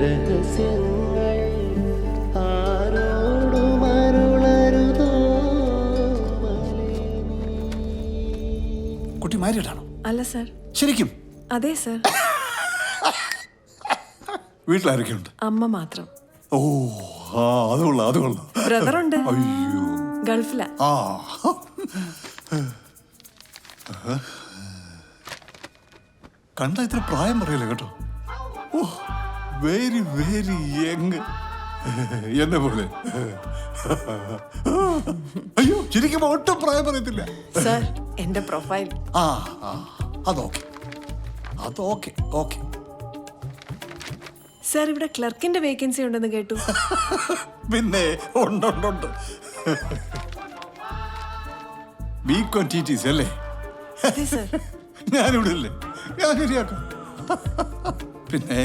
രഹസ്യങ്ങൾ ആരോടും അരുളരുതോ കുട്ടി മാരിയിട്ടാണോ അല്ല സർ. ശരിക്കും? അതെ സർ. വീട്ടിലാരൊക്കെയുണ്ട്? അമ്മ മാത്രം. ഓ ആ അത് കൊള്ളാം അത് കൊള്ളാം. ബ്രദറുണ്ട്. അയ്യോ. ഗൾഫിലാ. ആ. കണ്ട ഇത്ര പ്രായം പറയല്ലേ കേട്ടോ? ഓ. വെരി വെരി യങ് എന്നെ പോലെ. അയ്യോ ശരിക്കും ഒട്ടും പ്രായം പറയത്തില്ല. സർ എന്റെ പ്രൊഫൈൽ ആ ആ അതോക്കെ. അതോക്കെ ഓക്കെ. സർ ഇവിടെ ക്ലർക്കിന്റെ വേക്കൻസി ഉണ്ടെന്ന് കേട്ടു. പിന്നെ ഉണ്ടുണ്ടുണ്ട് ഉണ്ട് ഉണ്ട്. ബി അല്ലേ? ഞാനിവിടെ ഇല്ലേ ഞാൻ ശരിയാക്കാം പിന്നെ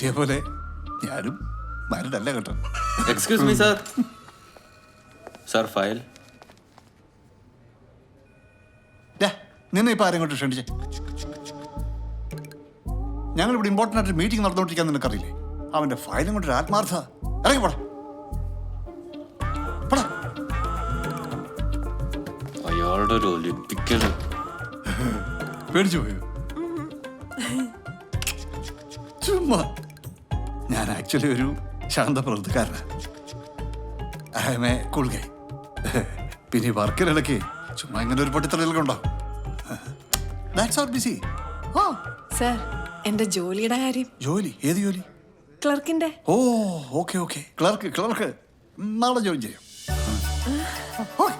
കുട്ടിയെ പോലെ ഞാനും മാരിഡല്ല കേട്ടോ excuse me sir sir file നിന്നെ ഇപ്പൊ ആരും കൊണ്ട് ക്ഷണിച്ചേ? ഞങ്ങൾ ഇവിടെ ഇമ്പോർട്ടന്റ് ആയിട്ട് മീറ്റിംഗ് നടന്നുകൊണ്ടിരിക്കാൻ നിനക്കറിയില്ലേ? അവന്റെ ഫയലും കൊണ്ടൊരു ആത്മാർത്ഥ. ഇറങ്ങി പോടാ. അയാളുടെ ഒരു പേടിച്ചു പോയോ? ചുമ്മാ. ഞാൻ ആക്ച്വലി ഒരു ശാന്ത പ്രവൃത്തിക്കാരനാണ് I'm a cool guy പിന്നെ വർക്കിനിടയ്ക്ക് ചുമ്മാ ഇങ്ങനെ ഒരു പൊട്ടിത്തെളികളൊക്കെ that's our busy oh sir എന്റെ ജോലിയുടെ കാര്യം. ജോലി? ഏത് ജോലി? ക്ലർക്കിന്റെ ഓ ഓക്കെ ഓക്കെ. ക്ലർക്ക് ക്ലർക്ക് നാളെ ജോയിൻ ചെയ്യാം. ഓക്കെ.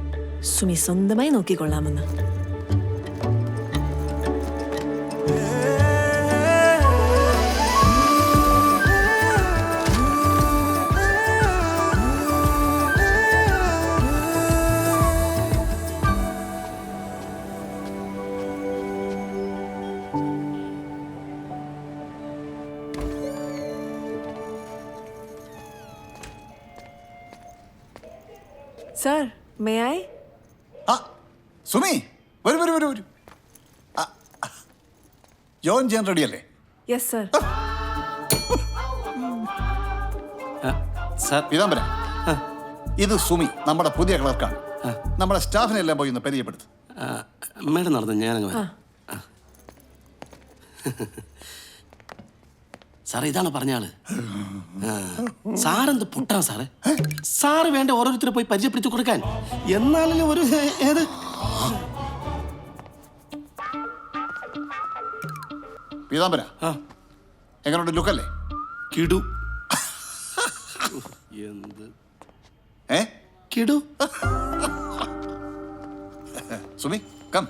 സുമി സ്വന്തമായി നോക്കിക്കൊള്ളാമെന്ന് സർ മേ ഐ ആ സുമി വരൂ വരൂ വരൂ വരൂ. ആ, ആ. ജോയിൻ ചെയ്യാൻ റെഡിയല്ലേ യെസ് സർ സാർ. പീതാംബര ഇത് സുമി നമ്മുടെ പുതിയ ക്ലർക്കാണ്. നമ്മുടെ സ്റ്റാഫിനെ എല്ലാം പോയി ഒന്ന് പരിചയപ്പെടുത്തു. മേഡം നടന്നു ഞാൻ വരാം. ആ. സാറേ ഇതാണ് പറഞ്ഞാൾ ആ. സാറെന്ത് പുട്ടാണ് സാറേ? സാറ് വേണ്ട ഓരോരുത്തരെ പോയി പരിചയപ്പെടുത്തി കൊടുക്കാൻ. എന്നാലും ഒരു ഏത്? പീതാംബര ആ. എങ്ങനെയുണ്ട് ലുക്കല്ലേ? കിടു. എന്ത്? ഏ? കിടു. സുമി കം.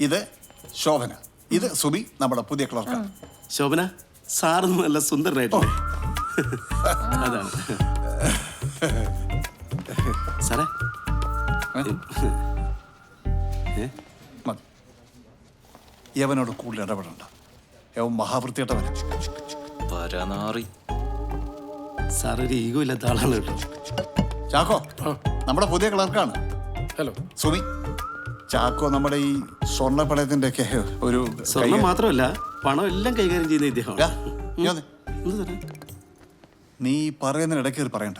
ഇത് ശോഭന. ഇത് സുമി നമ്മുടെ പുതിയ ക്ലർക്കാണ് ശോഭന സാറൊന്നും നല്ല സുന്ദരനായിട്ടില്ലേ? അതാണ്. മതി. യവനോട് കൂടുതൽ ഇടപെടണ്ട. യവൻ മഹാവൃത്തിയിട്ടവൻ പരനാറി സാറൊരു ഈഗോ ഇല്ലാത്ത ആളാണ് കേട്ടോ. ചാക്കോ നമ്മുടെ പുതിയ ക്ലർക്കാണ്. ഹലോ. സുമി ചാക്കോ നമ്മുടെ ഈ സ്വർണപ്പണയത്തിന്റെ ഒക്കെ ഒരു സ്വർണം മാത്രമല്ല പണം എല്ലാം കൈകാര്യം ചെയ്യുന്ന ഇദ്ദേഹം. നീ പറയുന്നതിനിടയ്ക്ക് പറയണ്ട.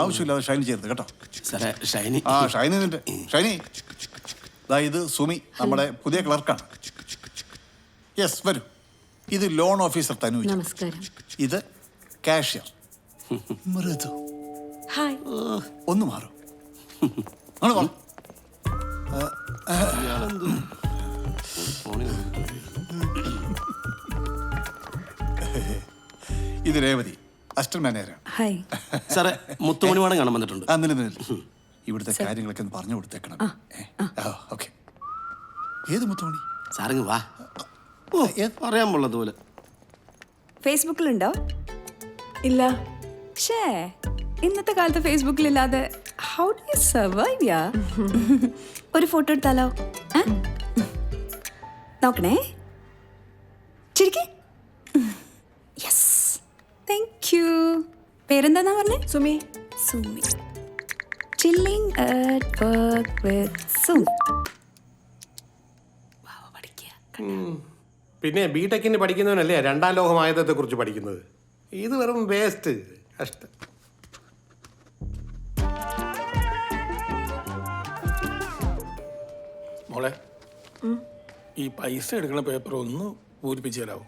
ആവശ്യമില്ലാതെ ഷൈനി ചേർത്ത് കേട്ടോ. സാറേ ഷൈനി ആ ഷൈനി നിന്റെ ഷൈനി ദാ ഇത് സുമി നമ്മുടെ പുതിയ ക്ലർക്കാണ് യെസ് വരൂ. ഇത് ലോൺ ഓഫീസർ തനു നമസ്കാരം. ഇത് കാഷ്യർ മൃദു. ഹായ് ഒന്ന് മാറും. അങ്ങോട്ട് ഫോണിൽ ഇത് രേവതി. അസിസ്റ്റന്റ് മാനേജറാണ് ഹായ് സാറേ മുത്തുമണിവാടം കാണാൻ വന്നിട്ടുണ്ട്. ആ നില നില. ഇവിടുത്തെ കാര്യങ്ങളൊക്കെ ഒന്ന് പറഞ്ഞു കൊടുത്തേക്കണം. ഓക്കെ. ഏത് മുത്തുമണി? സാറിങ് വാ. ഓ പറയാൻ പോള്ളത് പോലെ ഫേസ്ബുക്കിലുണ്ടോ ഇല്ല. ഷേ ഇന്നത്തെ കാലത്ത് ഫേസ്ബുക്കിലില്ലാതെ how do you survive ya? ഒരു ഫോട്ടോ എടുത്താലോ? നോക്കണേ. പേരെന്താന്നാ പറഞ്ഞേ? Sumi. Sumi. Chilling at work with Sumi പിന്നെ ബി ടെക്കിന് പഠിക്കുന്നവനല്ലേ രണ്ടാം ലോകമായതത്തെ കുറിച്ച് പഠിക്കുന്നത്? ഇത് വെറും വേസ്റ്റ് കഷ്ടം. മോളെ ഈ പൈസ എടുക്കുന്ന പേപ്പർ ഒന്ന് പൂരിപ്പിച്ചു തരാമോ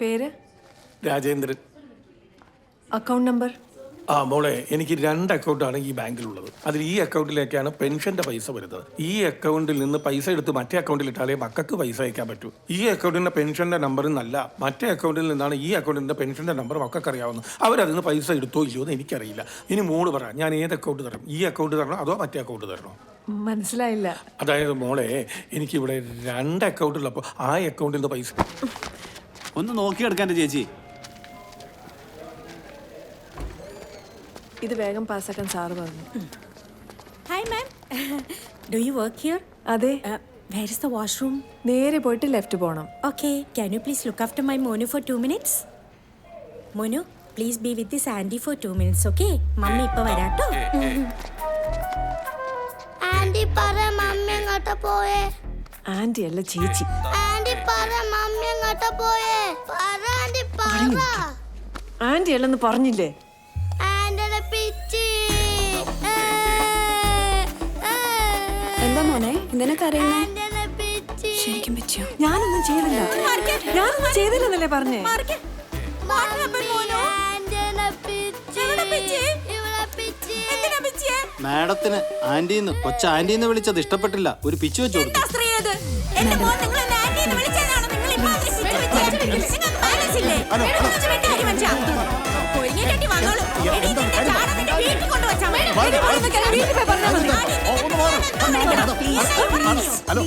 പേര്? രാജേന്ദ്രൻ. Account number? ആ മോളെ എനിക്ക് രണ്ട് അക്കൗണ്ടാണ് ഈ ബാങ്കിലുള്ളത്. അതിൽ ഈ അക്കൗണ്ടിലേക്കാണ് പെൻഷന്റെ പൈസ വരുന്നത്. ഈ അക്കൗണ്ടിൽ നിന്ന് പൈസ എടുത്ത് മറ്റേ അക്കൗണ്ടിൽ ഇട്ടാലേ മക്കൾക്ക് പൈസ അയക്കാൻ പറ്റൂ. ഈ അക്കൗണ്ടിന്റെ പെൻഷന്റെ നമ്പർ നല്ല. മറ്റേ അക്കൗണ്ടിൽ നിന്നാണ് ഈ അക്കൗണ്ടിന്റെ പെൻഷന്റെ നമ്പർ മക്കൾക്ക് അറിയാവുന്നത് അവരതിൽ നിന്ന് പൈസ എടുത്തോ ഇല്ലയോ എന്ന് എനിക്കറിയില്ല. ഇനി മോൾ പറ ഞാൻ ഏത് അക്കൗണ്ട് തരണം? ഈ അക്കൗണ്ട് തരണം അതോ മറ്റേ അക്കൗണ്ട് തരണോ? മനസ്സിലായില്ല. അതായത് മോളെ എനിക്കിവിടെ രണ്ട് അക്കൗണ്ടുള്ളപ്പോൾ ആ അക്കൗണ്ടിൽ നിന്ന് പൈസ ഒന്ന് നോക്കിയെടുക്കാൻ ചേച്ചി. ഇത് വേഗം പാസ്സാക്കാൻ സാറ് പറഞ്ഞു. Hi ma'am do you work here അതെ. വേർ ഇസ് ദ വാഷ്റൂം നേരെ പോയിട്ട് ലെഫ്റ്റ് പോണം. Okay can you please look after my Monu for two minutes Monu please be with this aunty for two minutes okay mummy ഇപ്പോൾ വരാട്ടോ anti പറ mummy അങ്ങോട്ട് പോയേ? Anti അല്ല ചേച്ചി. ആന്റി പറ മമ്മി അങ്ങോട്ട് പോയേ? പറ ആന്റി പറ. ആന്റി അല്ലെന്ന് പറഞ്ഞില്ലേ? ശരിക്കും പറ്റിയോ ഞാനൊന്നും ചെയ്തില്ല. ഞാനൊന്നും ചെയ്തില്ലെന്നല്ലേ പറഞ്ഞേ? മാഡത്തിന് ആന്റിന്ന് കൊച്ച ആന്റിന്ന് വിളിച്ചത് ഇഷ്ടപ്പെട്ടില്ല. ഒരു പിച്ചു വെച്ചു കൊടുത്തു. ഹലോ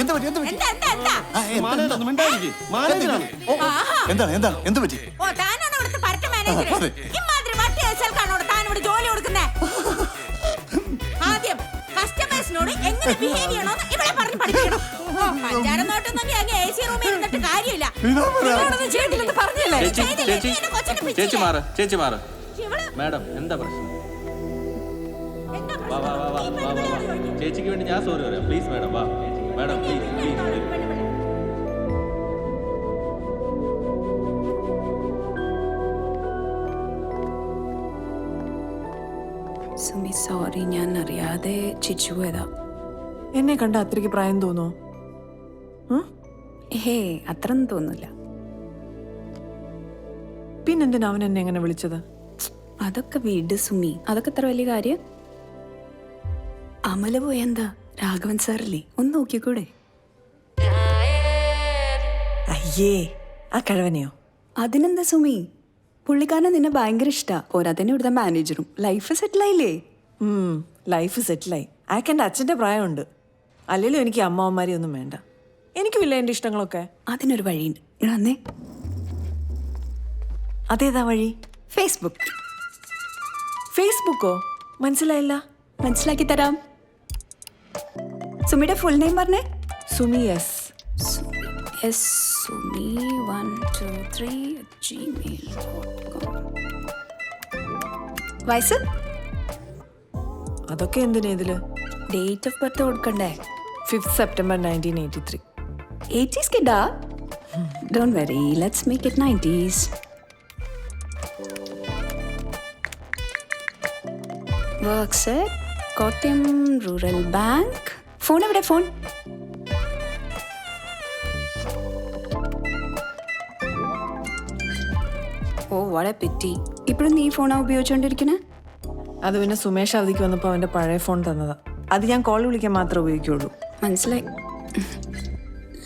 എന്ത് പറ്റി എന്ത് പറ്റി? എന്താണ് എന്താണ് എന്ത് പറ്റി? ഓ, താനാണോ ഇവിടുത്തെ പരട്ട മാനേജർ? അതെ. ഇമ്മാതിരി വട്ടി അയച്ചാൽക്കാണോ താൻ ഇവിടെ ജോലി കൊടുക്കുന്നേ? ആദ്യം കസ്റ്റമേഴ്സിനോട് എങ്ങനെ ബിഹേവ് ചെയ്യണമെന്ന് ഇവിടെ പറഞ്ഞ് പഠിപ്പിക്കണം. ഓ, പഞ്ചാര നോട്ടൊന്നും അങ്ങ് എ സി റൂമിൽ ഇരുന്നിട്ട് കാര്യമില്ല. നിങ്ങളോടൊന്നും ചേച്ചി മാറ ചേച്ചി മാറ ചേച്ചി മാറ് ചേച്ചി മാറ്. മാഡം എന്താ പ്രശ്നം? വാ വാ വാ വാ വാ വാ വാ. ചേച്ചിക്ക് വേണ്ടി ഞാൻ സോറി പറയാം. പ്ലീസ് മാഡം വാ. Madam please please Sumi sorry ഞാൻ അറിയാതെ ചിച്ചു പോയതാ. എന്നെ കണ്ട അത്രയ്ക്ക് പ്രായം തോന്നോ? ഹേ അത്ര തോന്നില്ല പിന്നെന്തിനാ അവൻ എന്നെ എങ്ങനെ വിളിച്ചത്? അതൊക്കെ വീട് സുമി. അതൊക്കെ അത്ര വലിയ കാര്യം? അമല പോയെന്താ രാഘവൻ സാറല്ലേ? ഒന്ന് നോക്കിക്കൂടെ? അയ്യേ ആ കഴവനെയോ? അതിനെന്താ സുമി? പുള്ളിക്കാരനെ നിന്നെ ഭയങ്കര ഇഷ്ടാ. പോരാത്തന്നെ ഇവിടുത്തെ മാനേജറും. ലൈഫ് സെറ്റിലായില്ലേ ആയില്ലേ? ലൈഫ് സെറ്റിലായി അയാൾക്ക് എന്റെ അച്ഛന്റെ പ്രായമുണ്ട്. അല്ലെങ്കിലും എനിക്ക് അമ്മാവന്മാരെ ഒന്നും വേണ്ട. എനിക്കുമില്ല എന്റെ ഇഷ്ടങ്ങളൊക്കെ. അതിനൊരു വഴിയുണ്ട്. ഇടന്നേ അതേതാ വഴി? ഫേസ്ബുക്ക് ഫേസ്ബുക്കോ മനസ്സിലായില്ല? മനസ്സിലാക്കി തരാം. സുമിയുടെ ഫുൾ നെയിം പറഞ്ഞേ? Sumi S S Sumi one two three Gmail വയസ്സ്? അതൊക്കെ എന്തിനാ ഇതിൽ? ഡേറ്റ് ഓഫ് ബർത്ത് കൊടുക്കണ്ടേ? Fifth September nineteen eighty three eighties കിഡാ don't worry let's make it nineties works Kottayam rural bank phone എവിടെ? ഫോൺ ഓ വളരെ പറ്റി ഇപ്പോഴും നീ ഫോണാ ഉപയോഗിച്ചോണ്ടിരിക്കുന്നത് അത് പിന്നെ സുമേഷ് അവധിക്ക് വന്നപ്പോൾ അവന്റെ പഴയ ഫോൺ തന്നതാ. അത് ഞാൻ കോൾ വിളിക്കാൻ മാത്രമേ ഉപയോഗിക്കുള്ളൂ. മനസ്സിലായി.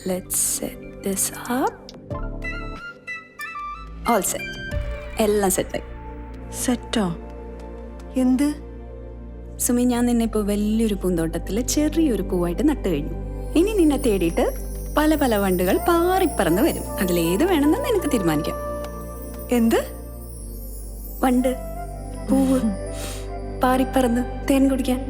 Let's set this up all set എല്ലാം സെറ്റായി സെറ്റോ എന്ത്? സുമി ഞാൻ നിന്നെ ഇപ്പോൾ വലിയൊരു പൂന്തോട്ടത്തിൽ ചെറിയൊരു പൂവായിട്ട് നട്ടു കഴിഞ്ഞു. ഇനി നിന്നെ തേടിയിട്ട് പല പല വണ്ടുകൾ പാറിപ്പറന്ന് വരും. അതിലേത് വേണമെന്ന് നിനക്ക് തീരുമാനിക്കാം. എന്ത്? വണ്ട്. പൂവ്. പാറിപ്പറന്ന് തേൻ കുടിക്കാൻ?